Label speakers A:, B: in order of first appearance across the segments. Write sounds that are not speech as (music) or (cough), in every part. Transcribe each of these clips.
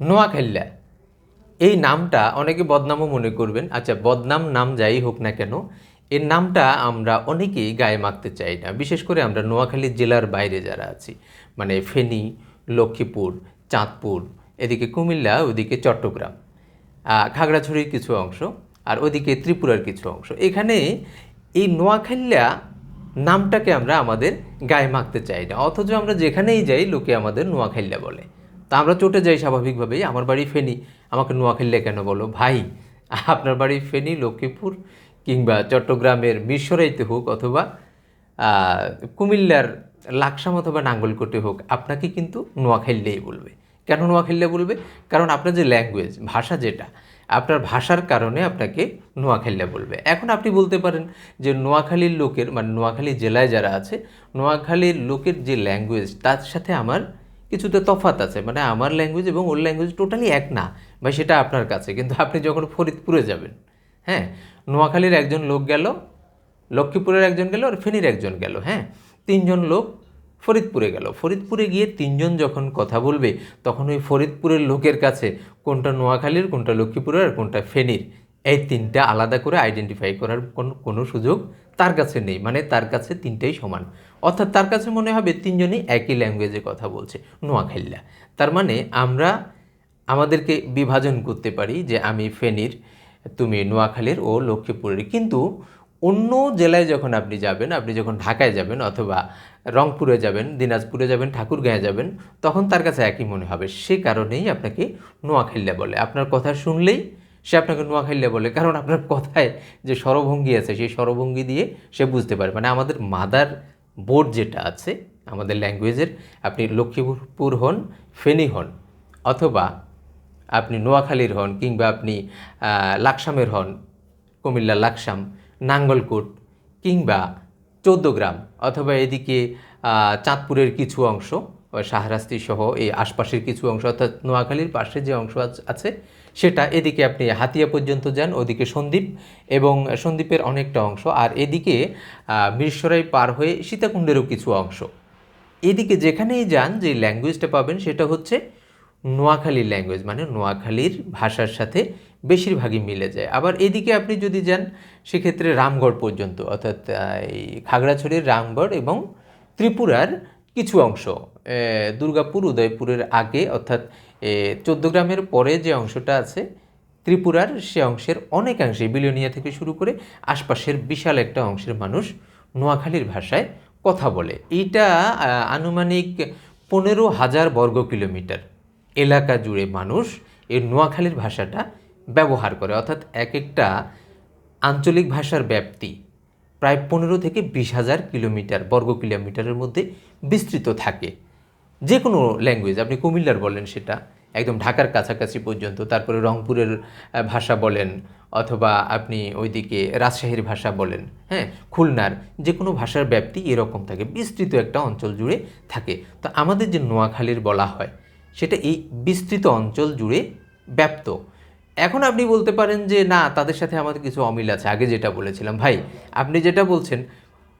A: নোয়াখাইল্লা এই নামটা অনেকে বদনামও মনে করবেন। আচ্ছা বদনাম নাম যাই হোক না কেন, এর নামটা আমরা অনেকেই গায়ে মাখতে চাই না। বিশেষ করে আমরা নোয়াখালী জেলার বাইরে যারা আছি মানে ফেনী, লক্ষ্মীপুর, চাঁদপুর, এদিকে কুমিল্লা, ওদিকে চট্টগ্রাম খাগড়াছড়ির কিছু অংশ, আর ওদিকে ত্রিপুরার কিছু অংশ। এখানে এই নোয়াখাইল্লা নামটাকে আমরা আমাদের গায়ে মাখতে চাই না। অথচ আমরা যেখানেই যাই, লোকে আমাদের নোয়াখাইল্লা বলে। তা আমরা চটে যাই স্বাভাবিকভাবেই। আমার বাড়ি ফেনী। আমাকে নোয়াখাইল্লা কেন বলো? ভাই, আপনার বাড়ি ফেনী, লক্ষ্মীপুর কিংবা চট্টগ্রামের মিশরাইতে হোক অথবা কুমিল্লার লাকসাম অথবা নাঙ্গলকোটে হোক, আপনাকে কিন্তু নোয়াখাইল্লাই বলবে। কেন নোয়াখাইল্লা বলবে? কারণ আপনার যে ল্যাঙ্গুয়েজ, ভাষা যেটা, আপনার ভাষার কারণে আপনাকে নোয়াখাইল্লা বলবে। এখন আপনি বলতে পারেন যে নোয়াখালীর লোকের মানে নোয়াখালী জেলায় যারা আছে, নোয়াখালীর লোকের যে ল্যাঙ্গুয়েজ, তার সাথে আমার কিছুটা তফাত আছে। মানে আমার ল্যাঙ্গুয়েজ এবং ওর ল্যাঙ্গুয়েজ টোটালি এক না, বা সেটা আপনার কাছে। কিন্তু আপনি যখন ফরিদপুরে যাবেন হ্যাঁ নোয়াখালীর একজন লোক গেল, লক্ষ্মীপুরের একজন গেল, আর ফেনীর একজন গেল হ্যাঁ তিনজন লোক ফরিদপুরে গেল। ফরিদপুরে গিয়ে তিনজন যখন কথা বলবে, তখন ওই ফরিদপুরের লোকের কাছে কোনটা নোয়াখালীর, কোনটা লক্ষ্মীপুরের, আর কোনটা ফেনীর এই তিনটা আলাদা করে আইডেন্টিফাই করার কোনো কোনো সুযোগ তার কাছে নেই মানে তার কাছে তিনটেই সমান। অর্থাৎ তার কাছে মনে হবে তিনজনই একই ল্যাঙ্গুয়েজে কথা বলছে নোয়াখাইল্লা তার মানে আমরা আমাদেরকে বিভাজন করতে পারি যে আমি ফেনীর, তুমি নোয়াখালীর ও লক্ষ্মীপুরের কিন্তু অন্য জেলায় যখন আপনি যাবেন, আপনি যখন ঢাকায় যাবেন অথবা রংপুরে যাবেন, দিনাজপুরে যাবেন, ঠাকুরগাঁয়ে যাবেন, তখন তার কাছে একই মনে হবে। সে কারণেই আপনাকে নোয়াখাইল্লা বলে। আপনার কথা শুনলেই সে আপনাকে নোয়াখাইল্লা বলে, কারণ আপনার কথায় যে স্বরভঙ্গি আছে, সেই স্বরভঙ্গি দিয়ে সে বুঝতে পারে। মানে আমাদের মাদার বোর্ড যেটা আছে, আমাদের ল্যাঙ্গুয়েজের আপনি লক্ষ্মীপুর হন, ফেনী হন, অথবা আপনি নোয়াখালীর হন, কিংবা আপনি লাকসামের হন কুমিল্লা লাকসাম, নাঙ্গলকোট, কিংবা চৌদ্দগ্রাম, অথবা এদিকে চাঁদপুরের কিছু অংশ শাহরাস্তি সহ এই আশপাশের কিছু অংশ, অর্থাৎ নোয়াখালীর পাশে যে অংশ আছে সেটা এদিকে আপনি হাতিয়া পর্যন্ত যান, ওদিকে সন্দ্বীপ এবং সন্দ্বীপের অনেকটা অংশ। আর এদিকে মিরসরাই পার হয়ে সীতাকুণ্ডেরও কিছু অংশ। এদিকে যেখানেই যান, যে ল্যাঙ্গুয়েজটা পাবেন সেটা হচ্ছে নোয়াখালীর ল্যাঙ্গুয়েজ মানে নোয়াখালীর ভাষার সাথে বেশিরভাগই মিলে যায়। আবার এদিকে আপনি যদি যান, সেক্ষেত্রে রামগড় পর্যন্ত, অর্থাৎ এই খাগড়াছড়ির রামগড় এবং ত্রিপুরার কিছু অংশ। দুর্গাপুর, উদয়পুরের আগে, অর্থাৎ চোদ্দগ্রামের পরে যে অংশটা আছে, ত্রিপুরার সে অংশের অনেকাংশে বিলিয়নিয়া থেকে শুরু করে আশপাশের বিশাল একটা অংশের মানুষ নোয়াখালীর ভাষায় কথা বলে। এইটা আনুমানিক পনেরো হাজার বর্গ কিলোমিটার। এলাকা জুড়ে মানুষ এই নোয়াখালীর ভাষাটা ব্যবহার করে। অর্থাৎ এক একটা আঞ্চলিক ভাষার ব্যাপ্তি প্রায় পনেরো থেকে বিশ হাজার কিলোমিটার, বর্গ কিলোমিটারের মধ্যে বিস্তৃত থাকে। যে কোনো ল্যাঙ্গুয়েজ আপনি কুমিল্লার বলেন সেটা, একদম ঢাকার কাছাকাছি পর্যন্ত, তারপরে রংপুরের ভাষা বলেন, অথবা আপনি ওইদিকে রাজশাহীর ভাষা বলেন হ্যাঁ খুলনার যে কোনো ভাষার ব্যাপ্তি এরকম থাকে, বিস্তৃত একটা অঞ্চল জুড়ে থাকে। তো আমাদের যে নোয়াখালীর বলা হয়, সেটা এই বিস্তৃত অঞ্চল জুড়ে ব্যাপ্ত। এখন আপনি বলতে পারেন যে, না, তাদের সাথে আমাদের কিছু অমিল আছে। আগে যেটা বলেছিলাম, ভাই, আপনি যেটা বলছেন,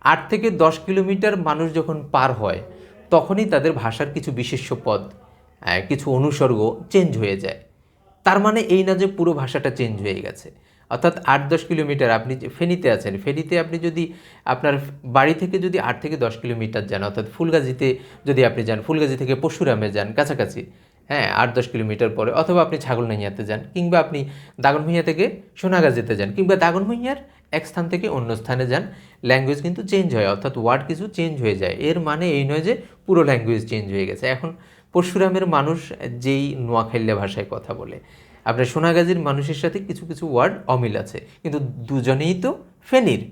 A: আট থেকে দশ কিলোমিটার মানুষ যখন পার হয় তখনই তাদের ভাষার কিছু বিশেষ্য পদ কিছু অনুসর্গ চেঞ্জ হয়ে যায়। তার মানে এই না যে পুরো ভাষাটা চেঞ্জ হয়ে গেছে। অর্থাৎ আট দশ কিলোমিটার আপনি যে ফেনীতে আছেন, ফেনীতে আপনি যদি আপনার বাড়ি থেকে যদি আট থেকে দশ কিলোমিটার যান, অর্থাৎ ফুলগাজীতে যদি আপনি যান, ফুলগাজী থেকে পশুরামে যান, কাছাকাছি হ্যাঁ আট দশ কিলোমিটার পরে অথবা আপনি ছাগলনাইয়াতে যান কিংবা আপনি দাগনভূঞা থেকে সোনাগাজীতে যান কিংবা দাগনভূঞার এক স্থান থেকে অন্য স্থানে যান ল্যাঙ্গুয়েজ কিন্তু চেঞ্জ হয়, অর্থাৎ ওয়ার্ড কিছু চেঞ্জ হয়ে যায়। এর মানে এই নয় যে পুরো ল্যাঙ্গুয়েজ চেঞ্জ হয়ে গেছে। এখন পরশুরামের মানুষ যেই নোয়াখাইল্লা ভাষায় কথা বলে, আপনার সোনাগাজীর মানুষের সাথে কিছু কিছু ওয়ার্ড অমিল আছে। কিন্তু দুজনেই তো ফেনীর।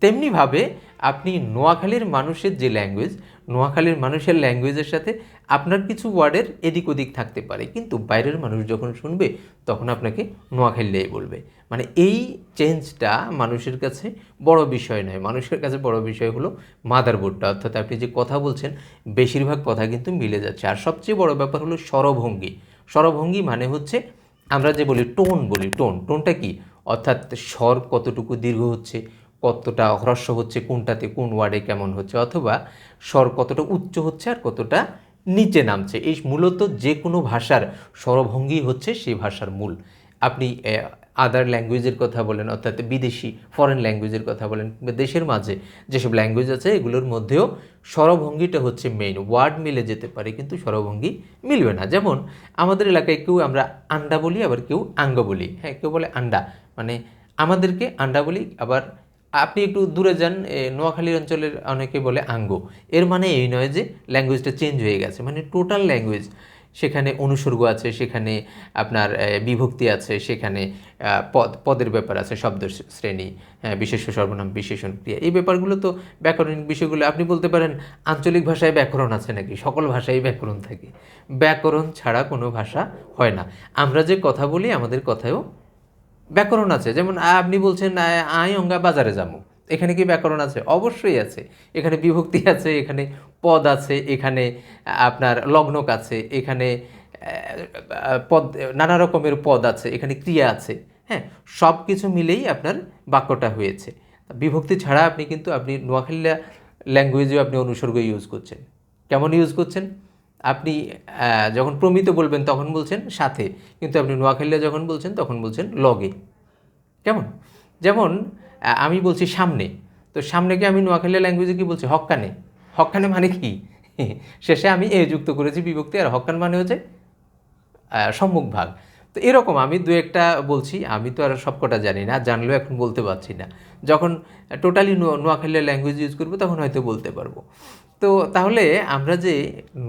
A: তেমনিভাবে আপনি নোয়াখালীর মানুষের যে ল্যাঙ্গুয়েজ নোয়াখালীর মানুষের ল্যাঙ্গুয়েজের সাথে আপনার কিছু ওয়ার্ডের এদিক ওদিক থাকতে পারে। কিন্তু বাইরের মানুষ যখন শুনবে, তখন আপনাকে নোয়াখালীই বলবে। মানে এই চেঞ্জটা মানুষের কাছে বড় বিষয় নয়। মানুষের কাছে বড় বিষয় হলো মাদারবোর্ডটা অর্থাৎ আপনি যে কথা বলছেন, বেশিরভাগ কথা কিন্তু মিলে যাচ্ছে। আর সবচেয়ে বড় ব্যাপার হলো স্বরভঙ্গি। স্বরভঙ্গি মানে হচ্ছে আমরা যে বলি টোন বলি। টোন টোনটা কি? অর্থাৎ স্বর কতটুকু দীর্ঘ হচ্ছে? কতটা হ্রস্ব হচ্ছে, কোনটাতে কোন ওয়ার্ডে কেমন হচ্ছে, অথবা স্বর কতটা উচ্চ হচ্ছে আর কতটা নিচে নামছে। এই মূলত যে কোনো ভাষার স্বরভঙ্গি হচ্ছে সেই ভাষার মূল। আপনি আদার ল্যাঙ্গুয়েজের কথা বলেন, অর্থাৎ বিদেশি ফরেন ল্যাঙ্গুয়েজের কথা বলেন দেশের মাঝে যেসব ল্যাঙ্গুয়েজ আছে, এগুলোর মধ্যেও স্বরভঙ্গিটা হচ্ছে মেইন ওয়ার্ড মিলে যেতে পারে, কিন্তু স্বরভঙ্গি মিলবে না। যেমন, আমাদের এলাকায় কেউ আমরা আন্ডা বলি, আবার কেউ আঙ্গ বলি। হ্যাঁ কেউ বলে আন্ডা। মানে আমাদেরকে আন্ডা বলি, আবার আপনি একটু দূরে যান এ, নোয়াখালী অঞ্চলের অনেকে বলে আঙ্গ। এর মানে এই নয় যে ল্যাঙ্গুয়েজটা চেঞ্জ হয়ে গেছে মানে টোটাল ল্যাঙ্গুয়েজ সেখানে অনুসর্গ আছে সেখানে আপনার বিভক্তি আছে সেখানে পদ পদের ব্যাপার আছে শব্দ শ্রেণি হ্যাঁ, বিশেষ সর্বনাম বিশেষণ ক্রিয়া। এই ব্যাপারগুলো তো ব্যাকরণিক বিষয়গুলো আপনি বলতে পারেন আঞ্চলিক ভাষায় ব্যাকরণ আছে নাকি? সকল ভাষায় ব্যাকরণ থাকে। ব্যাকরণ ছাড়া কোনো ভাষা হয় না। আমরা যে কথা বলি আমাদের কথায়ও ব্যাকরণ আছে। যেমন আপনি বলছেন আই অঙ্গা বাজারে যাব। এখানে কি ব্যাকরণ আছে? অবশ্যই আছে। এখানে বিভক্তি আছে, এখানে পদ আছে, এখানে আপনার লগ্নক আছে, এখানে পদ, নানা রকমের পদ আছে, এখানে ক্রিয়া আছে। হ্যাঁ সব কিছু মিলেই আপনার বাক্যটা হয়েছে। বিভক্তি ছাড়া আপনি কিন্তু, আপনি নোয়াখালী ল্যাঙ্গুয়েজেও আপনি অনুসর্গ ইউজ করছেন। কেমন ইউজ করছেন? আপনি যখন প্রমিত বলবেন তখন বলছেন সাথে, কিন্তু আপনি নোয়াখালীরা যখন বলছেন তখন বলছেন লগে। কেমন? যেমন আমি বলছি সামনে, তো সামনেকে আমি নোয়াখালী ল্যাঙ্গুয়েজে কি বলছি? হক্কানে হক্কানে মানে কি? (laughs) শেষে আমি এ যুক্ত করেছি বিভক্তি, আর হক্কান মানে হচ্ছে সম্মুখ ভাগ তো এরকম আমি দু একটা বলছি, আমি তো আর সবকটা জানি না, জানলেও এখন বলতে পারছি না। যখন টোটালি নোয়াখালীর ল্যাঙ্গুয়েজ ইউজ করব, তখন হয়তো বলতে পারব। তো তাহলে আমরা যে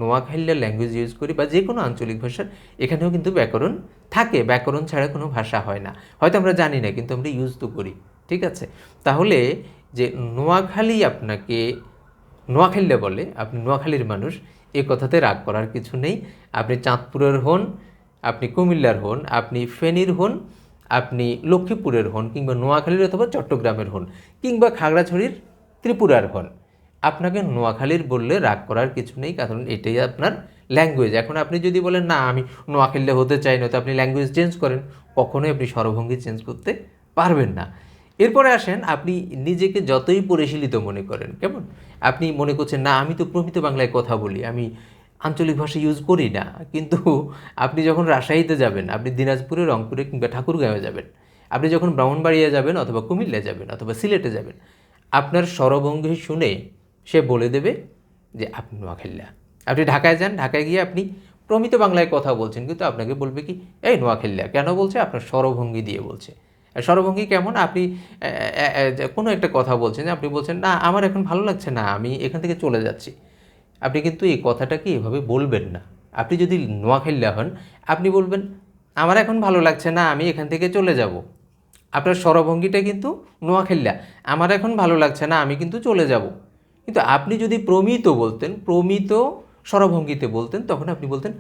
A: নোয়াখালীর ল্যাঙ্গুয়েজ ইউজ করি বা যে কোনো আঞ্চলিক ভাষার, এখানেও কিন্তু ব্যাকরণ থাকে। ব্যাকরণ ছাড়া কোনো ভাষা হয় না। হয়তো আমরা জানি না, কিন্তু আমরা ইউজ তো করি। ঠিক আছে? তাহলে যে নোয়াখালী আপনাকে, নোয়াখালীরা বলে, আপনি নোয়াখালীর মানুষ, এ কথাতে রাগ করার কিছু নেই। আপনি চাঁদপুরের হন আপনি কুমিল্লার হন, আপনি ফেনীর হন, আপনি লক্ষ্মীপুরের হন কিংবা নোয়াখালীর অথবা চট্টগ্রামের হন কিংবা খাগড়াছড়ির ত্রিপুরার হন। আপনাকে নোয়াখালীর বললে রাগ করার কিছু নেই, কারণ এটাই আপনার ল্যাঙ্গুয়েজ এখন আপনি যদি বলেন, না, আমি নোয়াখালীতে হতে চাই না তো আপনি ল্যাঙ্গুয়েজ চেঞ্জ করেন। কখনোই আপনি স্বরভঙ্গি চেঞ্জ করতে পারবেন না। এরপরে আসেন, আপনি নিজেকে যতই পরিশীলিত মনে করেন, কেমন? আপনি মনে করছেন, না, আমি তো প্রমিত বাংলায় কথা বলি, আমি আঞ্চলিক ভাষা ইউজ করি না। কিন্তু আপনি যখন রাজশাহীতে যাবেন, আপনি দিনাজপুরে, রংপুরে কিংবা ঠাকুরগাঁওয়ে যাবেন, আপনি যখন ব্রাহ্মণবাড়িয়া যাবেন অথবা কুমিল্লা যাবেন অথবা সিলেটে যাবেন, আপনার স্বরভঙ্গি শুনে সে বলে দেবে যে, আপনি নোয়াখাল্লা। আপনি ঢাকায় যান, ঢাকায় গিয়ে আপনি প্রমিত বাংলায় কথা বলছেন, কিন্তু আপনাকে বলবে কি, এই নোয়াখাল্লা। কেন বলছে? আপনার স্বরভঙ্গি দিয়ে বলছে। স্বরভঙ্গি কেমন? আপনি কোনো একটা কথা বলছেন আপনি বলছেন, না, আমার এখন ভালো লাগছে না, আমি এখান থেকে চলে যাচ্ছি। আপনি কিন্তু এই কথাটাকে এভাবে বলবেন না। আপনি যদি নোয়াখাল্লা হন, আপনি বলবেন, আমার এখন ভালো লাগছে না, আমি এখান থেকে চলে যাব। আপনার স্বরভঙ্গিটা কিন্তু নোয়াখাল্লা আমার এখন ভালো লাগছে না, আমি কিন্তু চলে যাব। কিন্তু আপনি যদি প্রমিত বলতেন, প্রমিত স্বরভঙ্গিতে বলতেন, তখন আপনি বলতেন,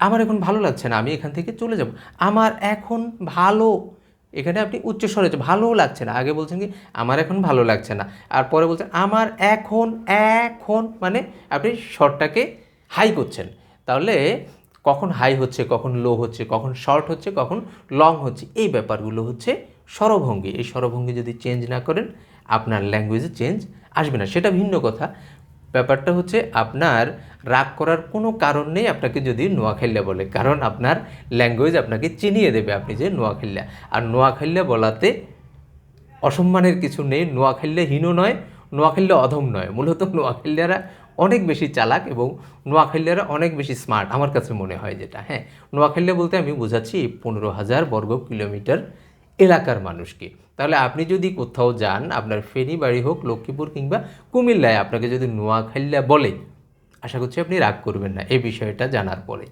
A: আমার এখন ভালো লাগছে না, আমি এখান থেকে চলে যাব। আমার এখন ভালো এখানে আপনি উচ্চ স্বরে ভালো লাগছে না, আগে বলছেন কি, আমার এখন ভালো লাগছে না। আর পরে বলছেন, আমার এখন এখন মানে আপনি শর্টটাকে হাই করছেন। তাহলে কখন হাই হচ্ছে, কখন লো হচ্ছে, কখন শর্ট হচ্ছে, কখন লং হচ্ছে, এই ব্যাপারগুলো হচ্ছে স্বরভঙ্গি। এই স্বরভঙ্গি যদি চেঞ্জ না করেন, আপনার ল্যাঙ্গুয়েজে চেঞ্জ আসবে না। সেটা ভিন্ন কথা। ব্যাপারটা হচ্ছে আপনার রাগ করার কোনো কারণ নেই আপনাকে যদি নোয়াখাল্লা বলে, কারণ আপনার ল্যাঙ্গুয়েজ আপনাকে চিনিয়ে দেবে আপনি যে নোয়াখাল্লা আর নোয়াখাল্লা বলাতে অসম্মানের কিছু নেই নোয়াখাল্লা হীন নয় নোয়াখাল্লা অধম নয়। মূলত নোয়াখাল্লারা অনেক বেশি চালাক এবং নোয়াখাল্লারা অনেক বেশি স্মার্ট আমার কাছে মনে হয় যেটা হ্যাঁ। নোয়াখাল্লা বলতে আমি বোঝাচ্ছি পনেরো হাজার বর্গ কিলোমিটার এলাকার মানুষকে। তাহলে আপনি যদি কোথাও যান, আপনার ফেনি বাড়ি হোক, লক্ষ্মীপুর কিংবা কুমিল্লায়, আপনাকে যদি নোয়াখাল্লা বলে, আশা করছি আপনি রাগ করবেন না এই বিষয়টা জানার পরে।